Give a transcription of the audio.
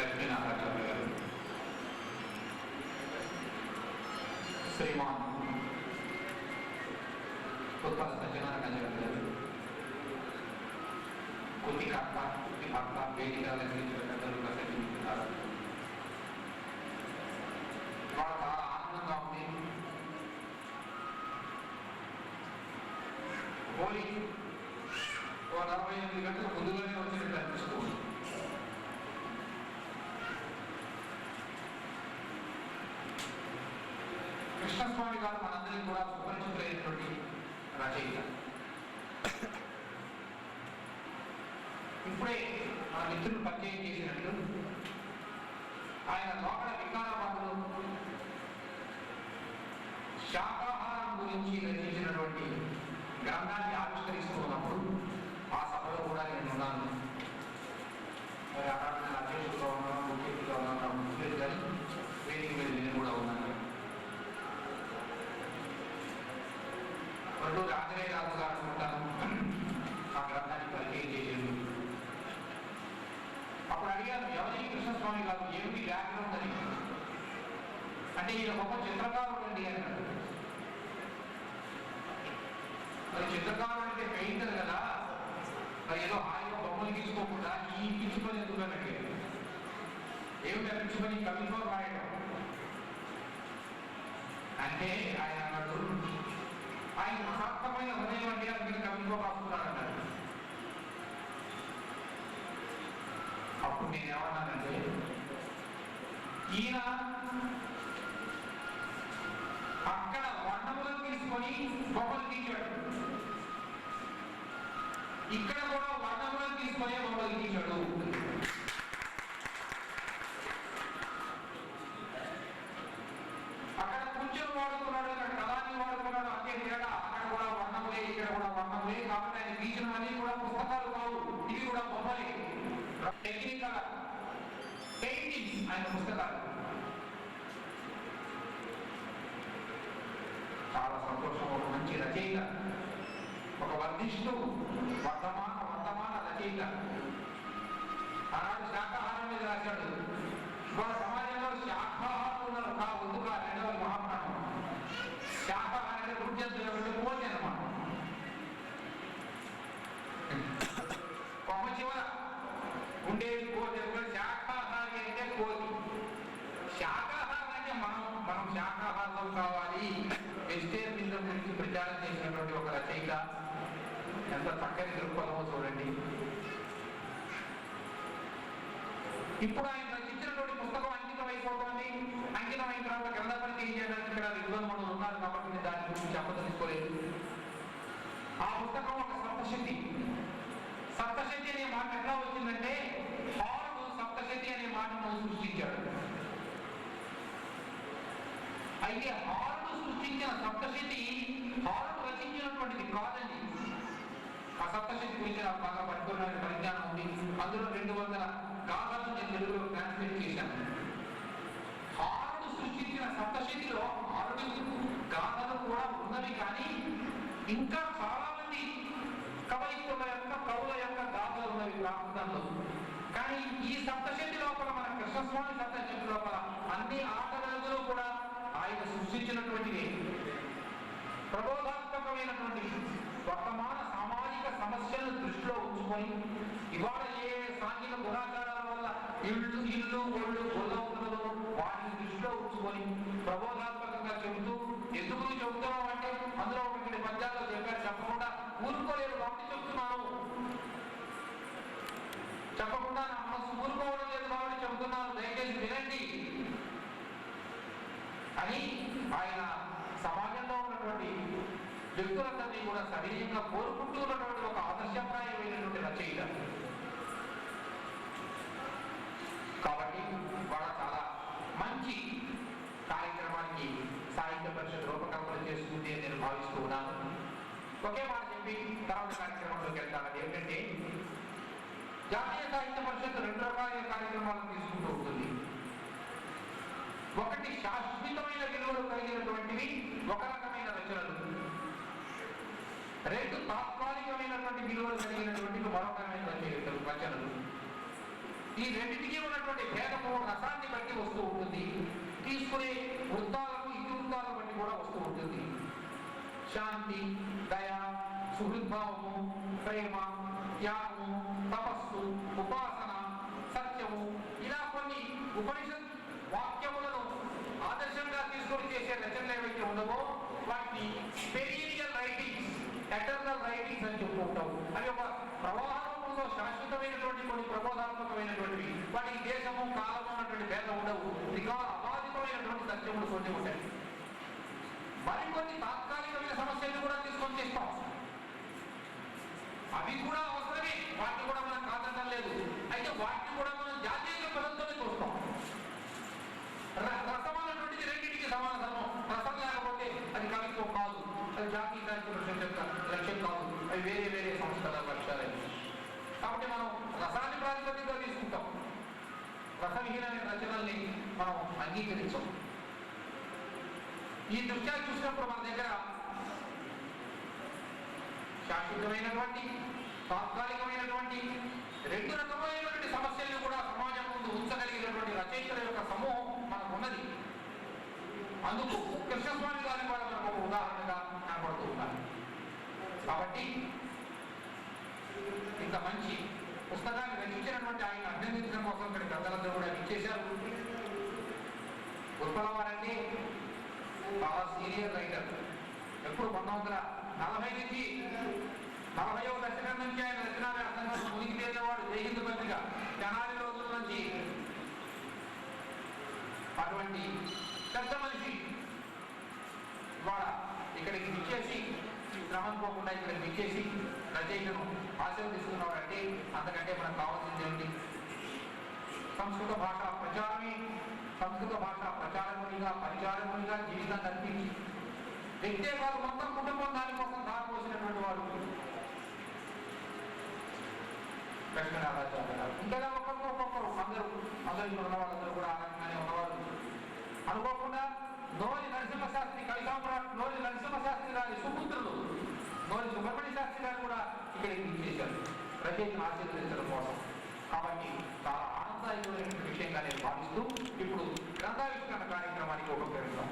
లక్ష్మీనాథాచార్య గారు. శ్రీమాన్ ఉత్పల సత్యనారాయణ గారు. కొద్ది కర్త కొద్ది భర్త వేదిక లభించిన పెద్దలు వాళ్ళు చాలా ఆనందంగా ఉంది హోలీ ఓ నలభై ఎనిమిది గంటల ముందుగానే వచ్చినట్టు అనిపిస్తుంది. కృష్ణస్వామి గారు మనందరికీ కూడా సుపరిచితులైనటువంటి రచయిత. ఇప్పుడే మన మిత్రులు పరిచయం చేసినట్లు ఆయన లోపల వికారాబాద్లో శాకాహారం గురించి రచించినటువంటి గ్రంథాన్ని ఆవిష్కరిస్తూ ఉన్నప్పుడు ఆ సభలో కూడా నేను ఉన్నాను మరి అక్కడ నేను అధ్యక్షుడుగా ఉన్నాను ముఖ్యంగా ఉన్నాను ముఖ్యులు కానీ వేదిక మీద నేను కూడా ఉన్నాను రెండు ఆంజనేయ రాజు గారు అనుకుంటాను ఆ గ్రంథాన్ని పరిచయం చేసేది అప్పుడు అడిగాను ఎవరి కృష్ణస్వామి గారు ఏమిటి బ్యాక్గ్రౌండ్ అని అంటే ఈయన గొప్ప చిత్రకారుడు అండి అన్నాడు. మరి చిత్రకారుడు అంటే పెయింటర్ కదా? మరి ఏదో హాయిగా బొమ్మలు గీసుకోకుండా ఈ గీసుకొని ఎందుకు అని అడిగాడు ఏమిటి అనిపించుకొని కవిత్వం రాయడం? అంటే ఆయన అన్నాడు ఆయన మహాత్మైన హృదయం అంటే అది మీరు కవిలో రాస్తున్నాడు అన్నాడు అప్పుడు నేను ఏమన్నానంటే ఈయన అక్కడ వర్ణములను తీసుకొని బొమ్మలు గీచాడు ఇక్కడ కూడా వర్ణములను తీసుకొని బొమ్మలు గీచాడు అక్కడ కూర్చొని వాడుకున్నాడు ఇక్కడ కళాన్ని వాడుకున్నాడు అంతే తేడా. అక్కడ కూడా వర్ణములే ఇక్కడ కూడా వర్ణములే. కాబట్టి ఆయన గీచినవన్నీ కూడా పుస్తకాలు కావు ఇవి కూడా బొమ్మలే టెక్నికల్ పెయింటింగ్స్ ఆయన పుస్తకాలు చాలా సంతోషం ఒక మంచి రచయిత. ఒక వర్ధిష్ణు వర్ధమాన వర్ధమాన రచయిత. ఆనాడు శాఖాహారం మీద రాశాడు. ఇవాళ సమాజంలో శాఖాహారం ఉన్నారు కా వద్దు కా రెండవ మహాప్రాణం శాఖాహారం అంటే గుర్తించడం అంటే కోతి అనమాట కొమ్మ చివర ఉండేది కోతి ఎందుకంటే శాఖాహారి అంటే కోతి శాఖాహారం అంటే మనం మనం శాఖాహారం కావాలి వెజిటేరియనిజం గురించి ప్రచారం చేసినటువంటి ఒక రచయిత. ఎంత చక్కని దృక్పథమో చూడండి. ఇప్పుడు ఆయన రచించినటువంటి పుస్తకం అంకితం అయిపోతుంది. అంకితం అయిన తర్వాత గ్రంథ పరిచయం చేయడానికి ఇక్కడ విద్వాంసులు ఉన్నారు కాబట్టి నేను దాని గురించి చెప్పదలుచుకోలేదు ఆ పుస్తకం ఒక సప్తశక్తి సప్తశక్తి అనే మాట ఎట్లా వచ్చిందంటే హారుడు సప్తశక్తి అనే మాటను సృష్టించాడు. అయితే హారుడు సృష్టించిన సప్తశతి హారుడు రచించినటువంటిది కాదండి. ఆ సప్తశతి గురించి నాకు బాగా పట్టుకున్న పరిజ్ఞానం ఉంది. అందులో రెండు వందల గాథలను నేను తెలుగులో ట్రాన్స్లేట్ చేశాను. హారుడు సృష్టించిన సప్తశతిలో హారుడు గాథలు కూడా ఉన్నవి కానీ ఇంకా చాలా మంది కవయిత్రుల యొక్క కవుల యొక్క గాథలు ఉన్నవి ప్రాంతంలో కానీ ఈ సప్తశతి లోపల మన కృష్ణస్వామి సప్తశతి లోపల అన్ని ఆటలలో కూడా ఆయన సృష్టించినటువంటివి ప్రబోధాత్మకమైనటువంటి వర్తమాన సామాజిక సమస్యలను దృష్టిలో ఉంచుకొని ఇవాళ ఏ సాంఘిక గుణాచారాల వల్ల ఇళ్ళు ఇల్లు ఒళ్ళు గొల్ల ఉన్నదో వాటిని దృష్టిలో ఉంచుకొని ప్రబోధాత్మకంగా చెబుతూ ఎందుకు చెబుతున్నాం అంటే అందులో ఒకటి పద్యాల్లో చెప్పారు చెప్పకుండా ఊరుకోలేరు కాబట్టి చెప్తున్నాను చెప్పకుండా నా మనసు ఊరుకోవడం లేదు కాబట్టి చెబుతున్నాను దయచేసి వినండి అని ఆయన సమాజంలో ఉన్నటువంటి విజయంగా కోరుకుంటూ ఉన్నటువంటి ఒక ఆదర్శప్రాయమైనటువంటి రచయిత. కాబట్టి వాళ్ళ చాలా మంచి కార్యక్రమానికి సాహిత్య పరిషత్ రూపకల్పన చేస్తుంది అని నేను భావిస్తూ ఉన్నాను. ఒకే మాట చెప్పి తర్వాత కార్యక్రమంలోకి వెళ్తాను ఏంటంటే జాతీయ సాహిత్య పరిషత్ రెండు రకాల కార్యక్రమాలను తీసుకుంటూ ఉంటుంది ఒకటి శాశ్వతమైన విలువలు కలిగినటువంటివి ఒక రకమైన రచనలు. రెండు తాత్కాలికమైనటువంటి విలువలు కలిగినటువంటి మరొకమైనటువంటి వచనలు ఈ రెండింటికి ఉన్నటువంటి భేదము రసాన్ని బట్టి వస్తూ ఉంటుంది. తీసుకునే వృత్తాలకు ఇతివృత్తాలను బట్టి కూడా వస్తూ ఉంటుంది. శాంతి దయ సుహృద్భావము ప్రేమ త్యాగము తపస్సు ఉపాసన సత్యము ఇలా కొన్ని ఉపనిష ప్రవాహంలో కొన్ని ప్రబోధాత్మకమైనటువంటివి. వాటికి దేశము కాలము అన్నటువంటి భేదం ఉండవు త్రికాల అబాధితమైనటువంటి సత్యములు కొన్ని ఉంటాయి. మరికొన్ని తాత్కాలికమైన సమస్యలు కూడా తీసుకొని చేస్తాం అవి కూడా అవసరమే వాటిని కూడా మనం కాదనడం లేదు అయితే వాటిని కూడా మనం జాతీయ పదంతోనే చూస్తాం ర- రసం అన్నటువంటిది రెండింటికి సమాన ధర్మం రసం లేకపోతే అది కవిత్వం కాదు అది జాతీయ సాహిత్య పరిషత్ యొక్క లక్ష్యం కాదు అవి వేరే వేరే సంస్థల లక్ష్యాలే కాబట్టి మనం రసాన్ని ప్రాతిపదికగా తీసుకుంటాం. రసవిహీనమైన రచనల్ని మనం అంగీకరించాం. ఈ దృష్ట్యా చూసినప్పుడు మన దగ్గర శాశ్వతమైనటువంటి తాత్కాలికమైనటువంటి రెండు రకమైనటువంటి సమస్యలను కూడా సమాజం ముందు ఉంచగలిగినటువంటి రచయితల యొక్క సమూహం మనకు ఉన్నది అందుకు కృష్ణస్వామి గారి కూడా మనకు ఒక ఉదాహరణగా కనపడుతూ ఉన్నారు కాబట్టి ఇంత మంచి పుస్తకాన్ని రచించినటువంటి ఆయన అభినందించడం కోసం ఇక్కడ పెద్దలందరూ కూడా ఇచ్చేశారు. ఉత్పలవారండి చాలా సీనియర్ రైటర్. ఎప్పుడు పంతొమ్మిది వందల నలభై నుంచి నలభైవ దశకం నుంచి ఆయన రచనా వ్యాసంగా మునిగి తేలినవాడు జయహింద్ పత్రిక జనాలి రోజుల నుంచి అటువంటి పెద్ద మనిషి ఇవాళ ఇక్కడికి విచ్చేసి క్రమం పోకుండా ఇక్కడికి విచ్చేసి అంతకంటే మనకు కావాల్సింది ఏంటి సంస్కృత భాష ప్రచారమే. సంస్కృత భాష ప్రచారమునిగా పరిచారమునిగా జీవితాన్ని అర్పించి వ్యక్తే కాదు మొత్తం కుటుంబం దానికోసం దారిపోసినటువంటి వాడు. లక్ష్మీనారాయణ గారు. ఇంకా ఒక్కొక్కరు ఒక్కొక్కరు అందరూ అందరూ ఇక్కడ ఉన్న వాళ్ళందరూ కూడా ఆనందంగానే ఉన్నవారు. అనుకోకుండా నోరి నరసింహ శాస్త్రి సామ్రాట్ నోరి నరసింహ శాస్త్రి గారి సుపుత్రులు నోరి సుబ్రహ్మణ్య శాస్త్రి గారు కూడా ఇక్కడ చేశారు రచయితను ఆశీర్వదించడం కోసం. కాబట్టి చాలా ఆనందదాయకమైనటువంటి విషయంగా నేను భావిస్తూ ఇప్పుడు గ్రంథావిష్కరణ కార్యక్రమానికి ఉపకరిస్తాం